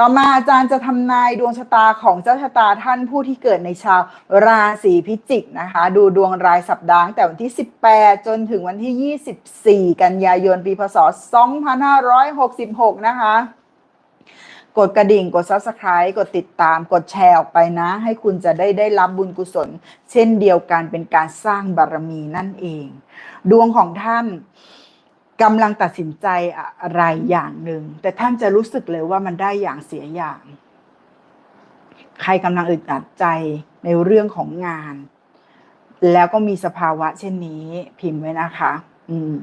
ต่อมาอาจารย์จะทำนายดวงชะตาของเจ้าชะตาท่านผู้ที่เกิดในชาวราศีพิจิกนะคะ ดูดวงรายสัปดาห์ตั้งแต่วันที่ 18 จนถึงวันที่ 24 กันยายนปีพศ 2566 นะคะ กดกระดิ่งกด subscribe กดติดตามกดแชร์ออกไปนะ ให้คุณจะได้ได้รับบุญกุศล เช่นเดียวกันเป็นการสร้างบารมีนั่นเอง ดวงของท่าน กำลังตัดสินใจอะไรอย่างหนึ่ง แต่ท่านจะรู้สึกเลยว่ามันได้อย่างเสียอย่าง ใครกำลังอึดอัดใจในเรื่องของงาน แล้วก็มีสภาวะเช่นนี้พิมพ์ไว้นะคะ อืม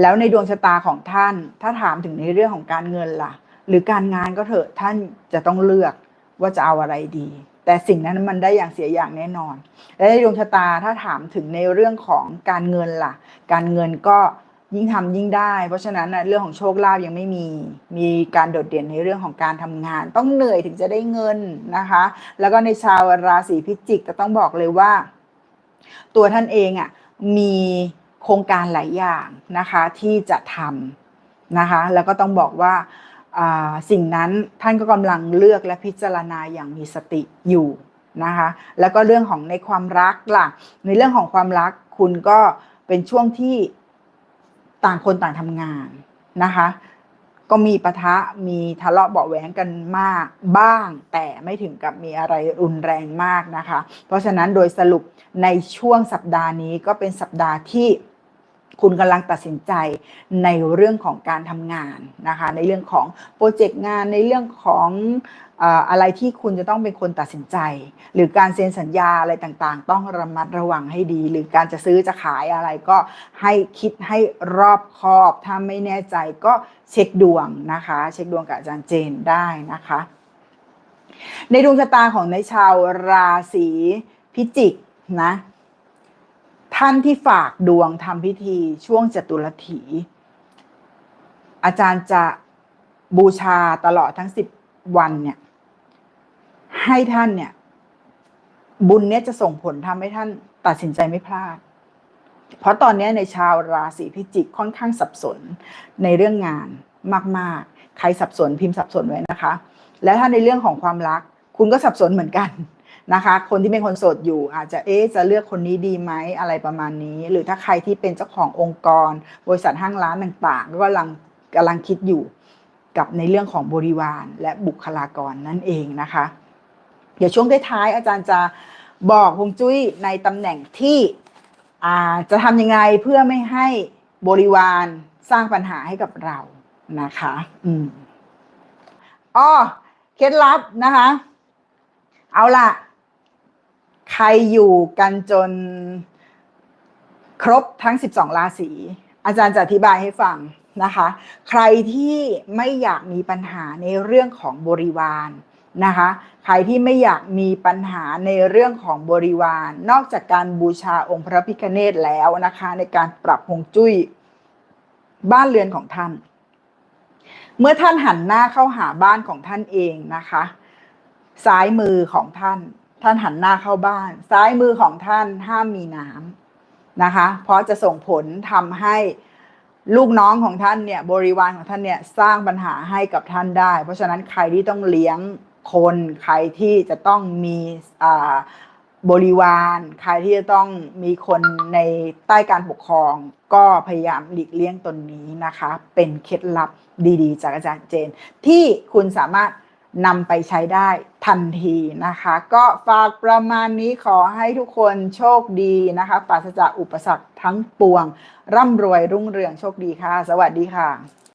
แล้วในดวงชะตาของท่าน ถ้าถามถึงในเรื่องของการเงินล่ะ หรือการงานก็เถอะท่านจะต้องเลือกว่าจะเอาอะไรดี แต่สิ่งนั้นมันได้อย่างเสียอย่างแน่นอน และในดวงชะตาถ้าถามถึงในเรื่องของการเงินล่ะ การเงินก็ ยิ่งทำยิ่งได้ เพราะฉะนั้นนะเรื่องของโชคลาภยังไม่มี มีการโดดเด่นในเรื่องของการทำงาน ต้องเหนื่อยถึงจะได้เงินนะคะ แล้วก็ในชาวราศีพิจิกก็ต้องบอกเลยว่า ตัวท่านเองอะ่ะมีโครงการหลายอย่างนะคะที่จะทำนะคะ แล้วก็ต้องบอกว่าสิ่งนั้นท่านก็กำลังเลือกและพิจารณาอย่างมีสติอยู่นะคะ แล้วก็เรื่องของในความรักล่ะ ในเรื่องของความรักคุณก็เป็นช่วงที่ ต่างคนต่างทำงานนะคะ ก็มีปะทะมีทะเลาะเบาแหวงกันมากบ้าง แต่ไม่ถึงกับมีอะไรรุนแรงมากนะคะ เพราะฉะนั้นโดยสรุปในช่วงสัปดาห์นี้ก็เป็นสัปดาห์ที่ คุณกำลังตัดสินใจในเรื่องของการทำงานนะคะ ในเรื่องของโปรเจกต์งานในเรื่องของอะไรที่คุณจะต้องเป็นคนตัดสินใจ หรือการเซ็นสัญญาอะไรต่างๆ ต้องระมัดระวังให้ดี หรือการจะซื้อจะขายอะไรก็ให้คิดให้รอบคอบ ถ้าไม่แน่ใจก็เช็คดวงนะคะ เช็คดวงกับอาจารย์เจนได้นะคะ ในดวงชะตาของในชาวราศีพิจิกนะ ท่านที่ฝากดวงทำพิธีช่วงจตุรถี อาจารย์จะบูชาตลอดทั้งสิบวันเนี่ย ให้ท่านเนี่ย บุญเนี้ยจะส่งผลทำให้ท่านตัดสินใจไม่พลาด เพราะตอนนี้ในชาวราศีพิจิกค่อนข้างสับสนในเรื่องงานมาก ๆ ใครสับสนพิมพ์สับสนไว้นะคะ และถ้าในเรื่องของความรัก คุณก็สับสนเหมือนกัน นะคะ คนที่เป็นคนโสดอยู่ อาจจะเอ๊จะเลือกคนนี้ดีไหมอะไรประมาณนี้ หรือถ้าใครที่เป็นเจ้าขององค์กร บริษัทห้างร้านต่างๆ ก็กำลังกำลังคิดอยู่กับในเรื่องของบริวารและบุคลากรนั่นเองนะคะ เดี๋ยวช่วงท้ายๆอาจารย์จะบอกฮวงจุ้ยในตำแหน่งที่จะทำยังไงเพื่อไม่ให้บริวารสร้างปัญหาให้กับเรานะคะ อืมอ๋อเคล็ดลับนะคะ เอาล่ะ ใครอยู่กันจนครบทั้ง 12 ราศีอาจารย์จะอธิบายให้ฟังนะคะ ใครที่ไม่อยากมีปัญหาในเรื่องของบริวารนะคะใครที่ไม่อยากมีปัญหาในเรื่องของบริวาร นอกจากการบูชาองค์พระพิฆเนศแล้วนะคะ ในการปรับฮวงจุ้ยบ้านเรือนของท่าน เมื่อท่านหันหน้าเข้าหาบ้านของท่านเองนะคะ ซ้ายมือของท่าน ท่านหันหน้าเข้าบ้าน ซ้ายมือของท่านห้ามมีน้ำนะคะ เพราะจะส่งผลทำให้ลูกน้องของท่านเนี่ยบริวารของท่านเนี่ยสร้างปัญหาให้กับท่านได้ เพราะฉะนั้นใครที่ต้องเลี้ยงคนใครที่จะต้องมีบริวาร ใครที่จะต้องมีคนในใต้การปกครอง ก็พยายามหลีกเลี่ยงตนนี้นะคะ เป็นเคล็ดลับดีๆ จากอาจารย์เจน ที่คุณสามารถนำไปใช้ได้ ทันทีนะคะ ก็ฝากประมาณนี้ขอให้ทุกคนโชคดีนะคะปราศจากอุปสรรคทั้งปวง ร่ำรวยรุ่งเรืองโชคดีค่ะ สวัสดีค่ะ